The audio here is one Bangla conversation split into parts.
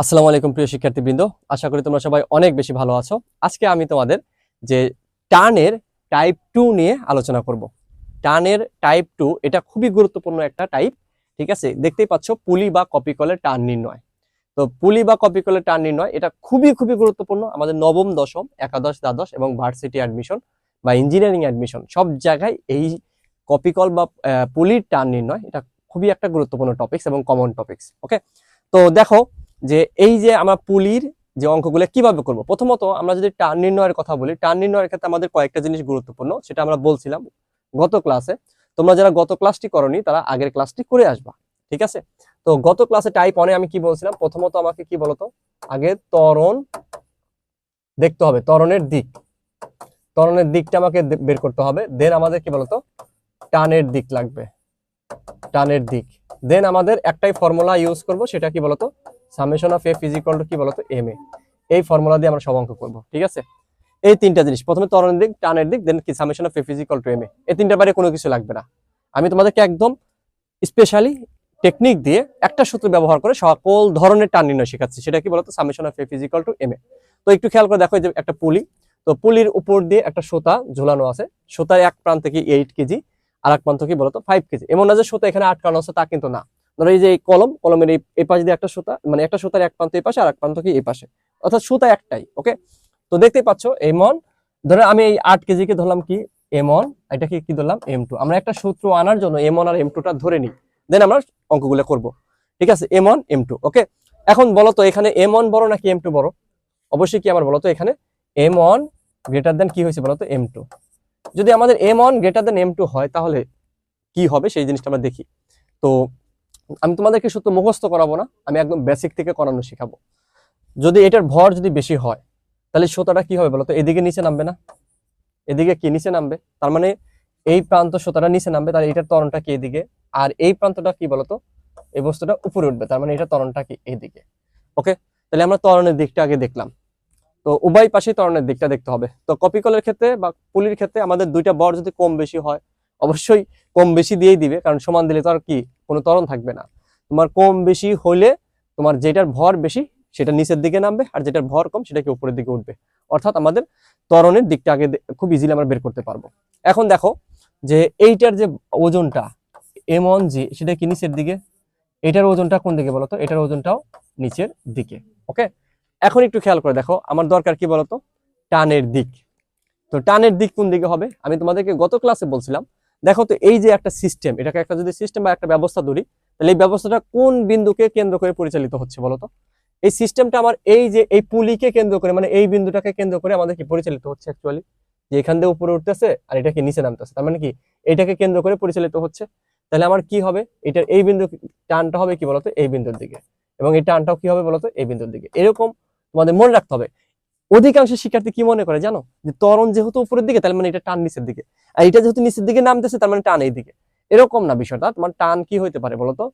আসসালামু আলাইকুম, প্রিয় শিক্ষার্থীবৃন্দ। আশা করি তোমরা সবাই অনেক বেশি ভালো আছো। আজকে আমি তোমাদের যে টানের টাইপ টু নিয়ে আলোচনা করব। টানের টাইপ টু এটা খুবই গুরুত্বপূর্ণ একটা টাইপ ঠিক আছে? দেখতেই পাচ্ছ, পুলি বা কপি কলের টান নির্ণয়। তো পুলি বা কপি কলের টান নির্ণয়, এটা খুবই খুবই গুরুত্বপূর্ণ। আমাদের নবম, দশম, একাদশ, দ্বাদশ এবং ভার্সিটি অ্যাডমিশন বা ইঞ্জিনিয়ারিং অ্যাডমিশন সব জায়গায় এই কপি কল বা পুলির টান নির্ণয়, এটা খুবই একটা গুরুত্বপূর্ণ টপিক্স এবং কমন টপিকস ওকে তো দেখো যে এই যে আমরা পুলির যে অঙ্কগুলো কীভাবে করব? প্রথমত আমরা যদি টান নির্ণয়ের কথা বলি টান নির্ণয়ের ক্ষেত্রে আমাদের কয়েকটা জিনিস গুরুত্বপূর্ণ, সেটা আমরা বলছিলাম গত ক্লাসে। তোমরা যারা গত ক্লাসটি করনি, তারা আগের ক্লাসটি করে আসবা, ঠিক আছে? তো গত ক্লাসে টাইপ অনে আমি কি বলছিলাম? প্রথমত আমাকে কি বলতো? আগে ত্বরণ দেখতে হবে, ত্বরণের দিক। ত্বরণের দিকটা আমাকে বের করতে হবে দেন আমাদের কি বলতো? টানের দিক লাগবে, টানের দিক। দেন আমাদের একটাই ফর্মুলা ইউজ করব, সেটা কি বলতো? Summation of F is equal to কি বলতো? এম এ এই ফর্মুলা দিয়ে আমরা সব অঙ্ক করব, ঠিক আছে? এই তিনটা জিনিস, প্রথমে ত্বরণের দিক, টানের দিক দেন কি summation of F is equal to M A এই তিনটা বাইরে কোনো কিছু লাগবে না। আমি তোমাদেরকে একদম স্পেশালি টেকনিক দিয়ে একটা সূত্র ব্যবহার করে সকল ধরনের টান নির্ণয় শেখাচ্ছি। সেটা কি বলতো? Summation of F is equal to M A তো একটু খেয়াল করে দেখো যে একটা পুলি, তো পুলির উপর দিয়ে একটা সোতা ঝোলানো আছে। সোতার এক প্রান্ত কি এইট কেজি আর এক প্রান্ত কি বলতো? Five KG. এমন না যে সোতা এখানে আটকানো আছে, তা কিন্তু না। ধরো এই যে কলম, কলমের এই এই পাশ দিয়ে একটা সুতা মানে একটা সুতার এক প্রান্ত এই পাশে আর এক প্রান্ত কি এই পাশে। অর্থাৎ সুতা একটাই ওকে তো দেখতেই পাচ্ছ এমন ধরো আমি এই আট কেজিকে ধরলাম কি? এম ওয়ান এটাকে কি ধরলাম? এম টু আমরা একটা সূত্র আনার জন্য এম ওয়ান আর এম টুটা ধরে নিই। দেন আমরা অঙ্কগুলো করব। ঠিক আছে? M one M two okay এখন বলো তো, এখানে এম ওয়ান বড় নাকি এম টু বড়? অবশ্যই কি আমার বলো তো এখানে? এম ওয়ান গ্রেটার দেন কি হয়েছে বলো তো? এম টু যদি আমাদের M one greater than M two হয়, তাহলে কি হবে? সেই জিনিসটা আমরা দেখি। তো আমি তোমাদেরকে শুধু মুখস্থ করাবো না, আমি একদম বেসিক থেকে করানো শেখাবো। যদি এটার ভর যদি বেশি হয়, তাহলে সুতাটা কি হবে বলো তো? এদিকে নিচে নামবে না? এদিকে কি? নিচে নামবে? তার মানে এই প্রান্ত সুতাটা নিচে নামবে, তাহলে এটার ত্বরণটা কি এদিকে? আর এই প্রান্তটা কি বলতো এই বস্তুটা উপরে উঠবে, তার মানে এটা ত্বরণটা কি এইদিকে ওকে তাহলে আমরা ত্বরণের দিকটা আগে দেখলাম। তো উভয় পাশেই তরণের দিকটা দেখতে হবে। তো কপি কলের ক্ষেত্রে বা পুলির ক্ষেত্রে আমাদের দুইটা বর যদি কম বেশি হয়, অবশ্যই কম বেশি দিয়েই দিবে, কারণ সমান দিলে তো আর কি কোনো ত্বরণ থাকবে না। তোমার কম বেশি হইলে তোমার যেটার ভর বেশি সেটা নিচের দিকে নামবে আর যেটার ভর কম সেটা কি উপরের দিকে উঠবে। অর্থাৎ আমাদের তরণের দিকটা আগে খুব ইজিলি আমরা বের করতে পারব। এখন দেখো যে এইটার যে ওজনটা এম অন জি সেটা কি নিচের দিকে? এটার ওজনটা কোন দিকে বলতো? এটার ওজনটাও নিচের দিকে ওকে এখন একটু খেয়াল করে দেখো, আমার দরকার কি বলতো? টানের দিক। তো টানের দিক কোন দিকে হবে? আমি তোমাদেরকে গত ক্লাসে বলছিলাম দেখো তো এই যে একটা সিস্টেম এটাকে একটা যদি সিস্টেম বা একটা ব্যবস্থা ধরি, তাহলে এই ব্যবস্থাটা কোন বিন্দুকে কেন্দ্র করে পরিচালিত হচ্ছে বলতো এই সিস্টেমটা আমার এই যে এই পুলিকে কেন্দ্র করে মানে এই বিন্দুটাকে কেন্দ্র করে আমাদের কি পরিচালিত হচ্ছে অ্যাকচুয়ালি যে এখান দিয়ে উপরে উঠতেছে আর এটা কি নিচে নামতেছে, তার মানে কি এটাকে কেন্দ্র করে পরিচালিত হচ্ছে। তাহলে আমার কি হবে? এটার এই বিন্দু টানটা হবে কি বলতো এই বিন্দুর দিকে। এবং এই টানটাও কি হবে বলতো এই বিন্দুর দিকে। এরকম তোমাদের মনে রাখতে হবে। অধিকাংশ শিক্ষার্থী কি মনে করে জানো? যে ত্বরণ যেহেতু উপরের দিকে তার মানে এটা টান নিচের দিকে। আর এটা যেহেতু নিচের দিকে নামতেছে, তার মানে টান এই দিকে। এরকম না বিষয়টা। তোমার টান কি হইতে পারে বলতো?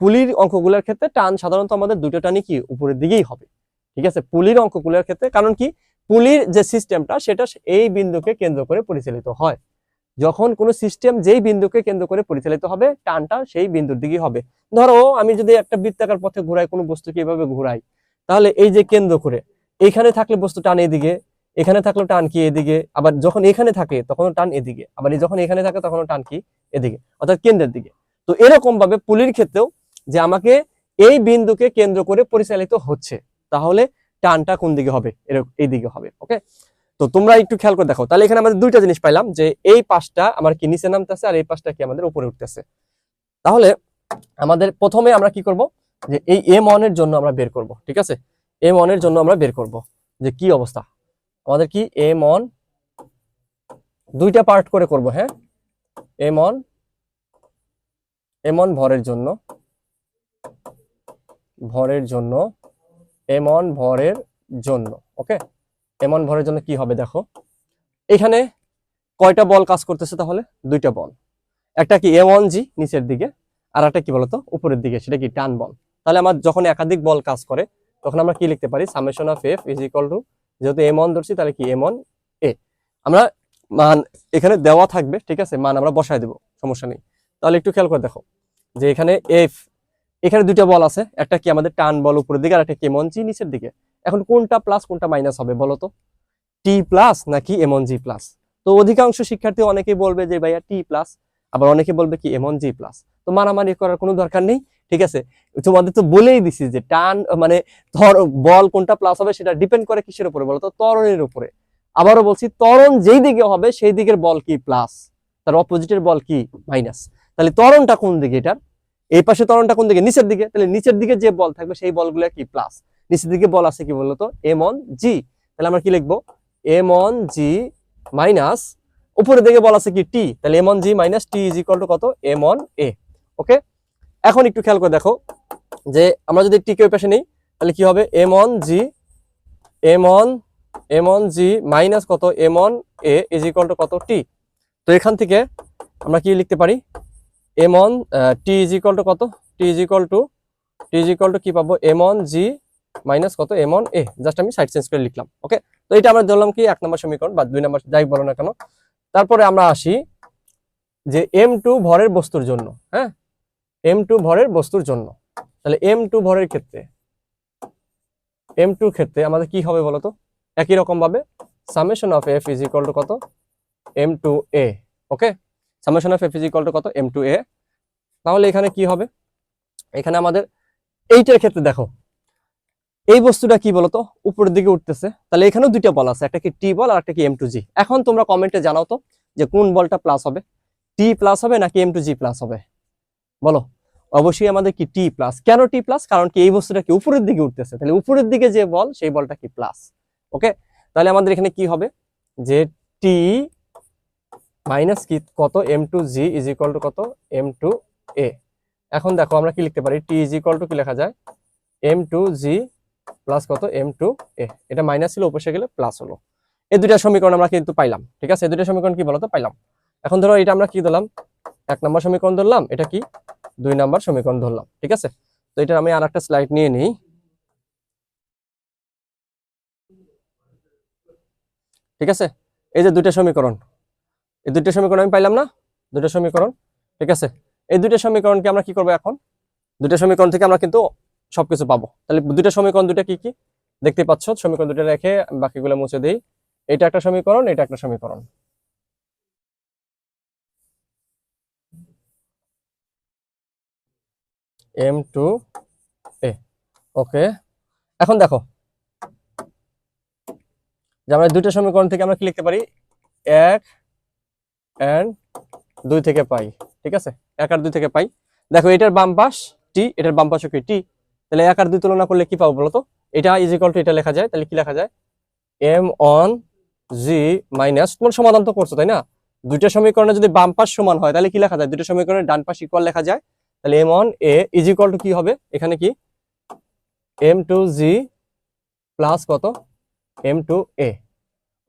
পুলির অঙ্কগুলোর ক্ষেত্রে টান সাধারণত আমাদের দুটো টানই কি উপরের দিকেই হবে। ঠিক আছে? পুলির অঙ্কগুলোর ক্ষেত্রে, কারণ কি? পুলির যে সিস্টেমটা সেটা এই বিন্দুকে কেন্দ্র করে পরিচালিত হয়। যখন কোনো সিস্টেম যেই বিন্দুকে কেন্দ্র করে পরিচালিত হবে, টানটা সেই বিন্দুর দিকেই হবে। ধরো, আমি যদি একটা বৃত্তাকার পথে ঘুরাই, কোনো বস্তুকে এভাবে ঘুরাই? তাহলে এই যে কেন্দ্র করে এইখানে থাকলে বস্তু টান এদিকে, এখানে থাকলে টান কি এদিকে, আবার যখন এখানে থাকে তখন টান এদিকে, আবার যখন এখানে থাকে তখন টান কি এদিকে, অর্থাৎ কেন্দ্রের দিকে। তো এরকম ভাবে পুলির ক্ষেত্রেও যে আমাকে এই বিন্দুকে কেন্দ্র করে পরিচালিত হচ্ছে, তাহলে টানটা কোন দিকে হবে? এরকম এই দিকে হবে, ওকে? তো তোমরা একটু খেয়াল করে দেখো। তাহলে এখানে আমাদের দুইটা জিনিস পাইলাম, যে এই পাশটা আমার কি নিচে নামতেছে আর এই পাশটা কি আমাদের উপরে উঠতেছে। তাহলে আমাদের প্রথমে আমরা কি করব? যে এই এম এর জন্য আমরা বের করব, ঠিক আছে? এম এর জন্য আমরা বের করব। যে কি অবস্থা? আমাদের কি এম অন দুইটা পার্ট করে করব হ্যাঁ? এম অন এম অন ভরের জন্য ভরের জন্য এম অন ভরের জন্য, ওকে? এম অন ভরের জন্য কি হবে দেখো? এখানে কয়টা বল কাজ করতেছে তাহলে? দুইটা বল। একটা কি এম অন জি নিচের দিকে, আর একটা কি বলতো? উপরের দিকে, সেটা কি টান বল। তাহলে আমার যখন একাধিক বল কাজ করে তখন আমরা কি লিখতে পারি? Summation of F is equal to যেহেতু এম অন ধরছি, তাহলে কি এম অন এ আমরা মান এখানে দেওয়া থাকবে, ঠিক আছে? মান আমরা বসায় দেবো, সমস্যা নেই। তাহলে একটু খেয়াল করে দেখো, যে এখানে এফ এখানে দুইটা বল আছে, একটা কি আমাদের টান বল উপরের দিকে, আর একটা কি এমন জি নিচের দিকে। এখন কোনটা প্লাস কোনটা মাইনাস হবে বলো তো? টি প্লাস নাকি এমন জি প্লাস তো অধিকাংশ শিক্ষার্থী অনেকেই বলবে যে, ভাইয়া টি প্লাস আবার অনেকে বলবে কি এমন জি প্লাস তো মারামারি করার কোনো দরকার নেই। ঠিক আছে? তোমাদের তো বলেই দিছি যে টান মানে ধর, বল কোনটা প্লাস হবে সেটা ডিপেন্ড করে কিসের উপরে বলো তো? ত্বরণের উপরে। আবারও বলছি, ত্বরণ যেই দিকে হবে সেই দিকের বল কি প্লাস তার অপোজিটের বল কি? মাইনাস তাহলে ত্বরণটা কোন দিকে এটার? এই পাশে ত্বরণটা কোন দিকে? নিচের দিকে। তাহলে নিচের দিকে যে বল থাকবে সেই বলগুলো কি প্লাস নিচের দিকে বল আছে কি বলতো এম অন জি তাহলে আমরা কি লিখব? এম অন জি মাইনাস উপরের দিকে বল আছে কি টি তাহলে M one G minus T is equal to কত? এম অন এ ওকে এখন একটু খেয়াল করে দেখো যে আমরা যদি টি কে ওই পাশে নেই, তাহলে কি হবে? M one G M one M one G minus কত? M one A is equal to কত? টি তো এখান থেকে আমরা কি লিখতে পারি? M one T is equal to কত? T is equal to T is equal to কি পাবো? এম অন জি মাইনাস কত? এম অন এ জাস্ট আমি সাইড চেঞ্জ করে লিখলাম ওকে তো এটা আমরা ধরলাম কি? এক নম্বর সমীকরণ বা দুই নম্বর, যাই বলো না কেন। তারপরে আমরা আসি যে এম টু ভরের বস্তুর জন্য হ্যাঁ? এম টু ভরের বস্তুর জন্য। তাহলে এম টু ভরের ক্ষেত্রে এম টু ক্ষেত্রে আমাদের কি হবে বলতো? একই রকম ভাবে summation of F is equal to কত? M two A okay summation of F is equal to কত? এম টু এ তাহলে এখানে কি হবে? এখানে আমাদের এইটার ক্ষেত্রে দেখো, এই বস্তুটা কি বলতো? উপরের দিকে উঠতেছে। তাহলে এখানেও দুইটা বল আছে, একটা কি টি বল আর একটা কি এম টু জি এখন তোমরা কমেন্টে জানাও তো যে কোন বলটা প্লাস হবে? টি প্লাস হবে নাকি এম টু জি প্লাস হবে? বলো। অবশ্যই আমাদের কি টি প্লাস কেন টি প্লাস কারণ কি এই বস্তুটা কি উপরের দিকে উঠতেছে। তাহলে উপরের দিকে যে বল, সেই বলটা কি প্লাস ওকে তাহলে আমাদের এখানে কি হবে? যে টি মাইনাস কি? কত? M two G is equal to কত? এম টু এ এখন দেখো, আমরা কি লিখতে পারি? টি ইজ ইকুয়াল টু কি লেখা যায়? এম টু জি প্লাস কত? এম টু এ এটা মাইনাস ছিল উপসে গেলে প্লাস হলো। এই দুইটা সমীকরণ আমরা কিন্তু পাইলাম, ঠিক আছে? এই দুইটা সমীকরণ কি বলতো? পাইলাম। এখন ধরো, এটা আমরা কি ধরলাম? এক নম্বর সমীকরণ ধরলাম। এটা কি? দুই নাম্বার সমীকরণ ধরলাম, ঠিক আছে? তো এটা আমি আর একটা স্লাইড নিয়ে নিই। ঠিক আছে? এই যে দুইটা সমীকরণ, এই দুইটা সমীকরণ আমি পাইলাম না? দুইটা সমীকরণ, ঠিক আছে? এই দুইটা সমীকরণকে আমরা কি করব এখন? দুইটা সমীকরণ থেকে আমরা কিন্তু সবকিছু পাবো। তাহলে দুইটা সমীকরণ দুইটা কি কি? দেখতে পাচ্ছ, সমীকরণ দুটো রেখে বাকিগুলো মুছে দিই। এটা একটা সমীকরণ, এটা একটা সমীকরণ। এম টু এ ওকে এখন দেখো। যে আমরা দুইটা সমীকরণ থেকে আমরা কি লিখতে পারি? এক এন্ড দুই থেকে পাই। ঠিক আছে? এক আর দুই থেকে পাই। দেখো, এটার বাম পাশ টি এটার বাম পাশও কি টি তাহলে এক আর দুই তুলনা করলে কি পাবো বলতো? এটা ইজ ইকুয়াল টু এটা লেখা যায়। তাহলে কি লেখা যায়? এম অন জি মাইনাস তোমার সমাধান তো করছ, তাই না? দুইটা সমীকরণে যদি বাম পাশ সমান হয়, তাহলে কি লেখা যায়? দুইটা সমীকরণের ডান পাশ ইকুয়াল লেখা যায়। তাহলে M one A is equal to কি হবে? এখানে কি? এম টু জি প্লাস কত? এম টু এ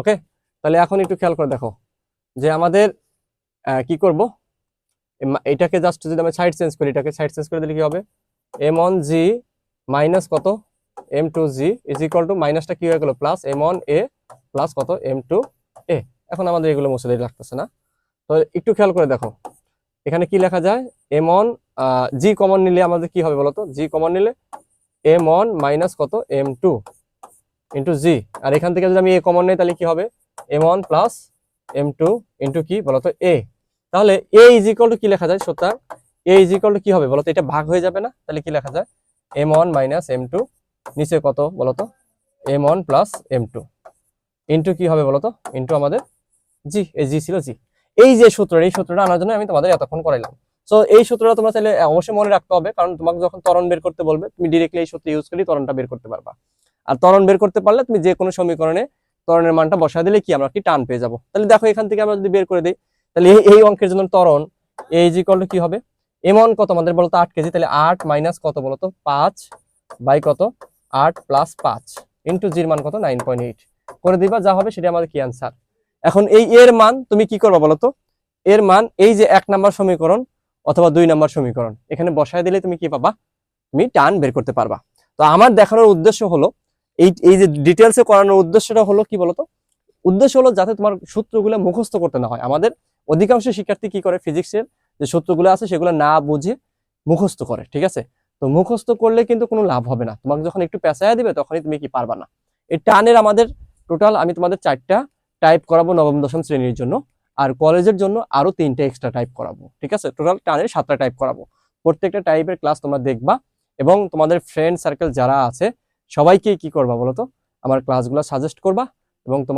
ওকে তাহলে এখন একটু খেয়াল করে দেখো। যে আমাদের কি করব? এটাকে জাস্ট যদি আমি সাইড চেঞ্জ করি, এটাকে সাইড চেঞ্জ করে দিলে কি হবে? এম অন জি মাইনাস কত? M two G is equal to মাইনাসটা কি হয়ে গেল? Plus M one A plus কত? এম টু এ এখন আমাদের এগুলো মুছে দিয়ে লাগতেছে না। তো একটু খেয়াল করে দেখো। এখানে কি লেখা যায়? এম অন জি কমন নিলে আমাদের কি হবে বলতো? জি কমন নিলে এম ওয়ান মাইনাস কত? এম টু ইন্টু জি আর এখান থেকে যদি আমি এ কমন নেই, তাহলে কি হবে? M one plus M two into কি বলতো? এ তাহলে এ ইজ ইকুয়াল টু কি লেখা যায় সুতরাং এ ইজ ইকুয়াল টু কি হবে বলতো? এটা ভাগ হয়ে যাবে না, তাহলে কি লেখা যায়? M one minus M two নিচে কত বলতো? M one plus M two into কি হবে বলতো? ইন্টু আমাদের জি এই জি ছিল জি এই যে সূত্র, এই সূত্রটা আনার জন্য আমি তোমাদের এতক্ষণ করাইলাম। সো এই সূত্রটা তোমরা চাইলে অবশ্যই মনে রাখতে হবে, কারণ তোমাকে যখন ত্বরণ বের করতে বলবে, তুমি ডিরেক্টলি এই সূত্র ইউজ করেই ত্বরণটা বের করতে পারবা। আর ত্বরণ বের করতে পারলে তুমি যে কোনো সমীকরণে ত্বরণের মানটা বসা দিলে কি আমরা কি টান পেয়ে যাব। তাহলে দেখো, এখান থেকে আমরা যদি বের করে দিই, তাহলে এই- অঙ্কের জন্য ত্বরণ এই জি কল কি হবে? এমন কত আমাদের বলতো? আট কেজি। তাহলে আট মাইনাস কত বলতো? পাঁচ বাই কত? আট প্লাস পাঁচ ইন্টু জির মান কত? নাইন পয়েন্ট এইট করে দিবা, যা হবে সেটা আমাদের কি আনসার এখন এই এর মান তুমি কি করবা বলতো? এর মান, এই যে এক নাম্বার সমীকরণ অথবা দুই নাম্বার সমীকরণ। এখানে বসায় দিলে তুমি কি পাবা? তুমি টান বের করতে পারবা। তো আমার দেখানোর উদ্দেশ্য হলো, এই এই যে ডিটেলসে করানোর উদ্দেশ্যটা হলো কি বলতো? উদ্দেশ্য হলো যাতে তোমার সূত্রগুলো মুখস্থ করতে না হয়। আমাদের অধিকাংশ শিক্ষার্থী কি করে? ফিজিক্সের যে সূত্রগুলো আছে সেগুলো না বুঝে মুখস্থ করে, ঠিক আছে? তো মুখস্থ করলে কিন্তু কোনো লাভ হবে না। তোমাকে যখন একটু পেঁচায়া দিবে, তখনই তুমি কি পারবা না। এই টানের আমাদের টোটাল আমি তোমাদের চারটা টাইপ করাবো নবম, দশম শ্রেণির জন্য। আর কলেজের জন্য আরও তিনটে এক্সট্রা টাইপ করাবো, ঠিক আছে? টোটাল টানের সাতটা টাইপ করাবো। প্রত্যেকটা টাইপের ক্লাস তোমরা দেখবা এবং তোমাদের ফ্রেন্ড সার্কেল যারা আছে, সবাইকে কি করবা বলো তো আমার ক্লাসগুলো সাজেস্ট করবা এবং তোমার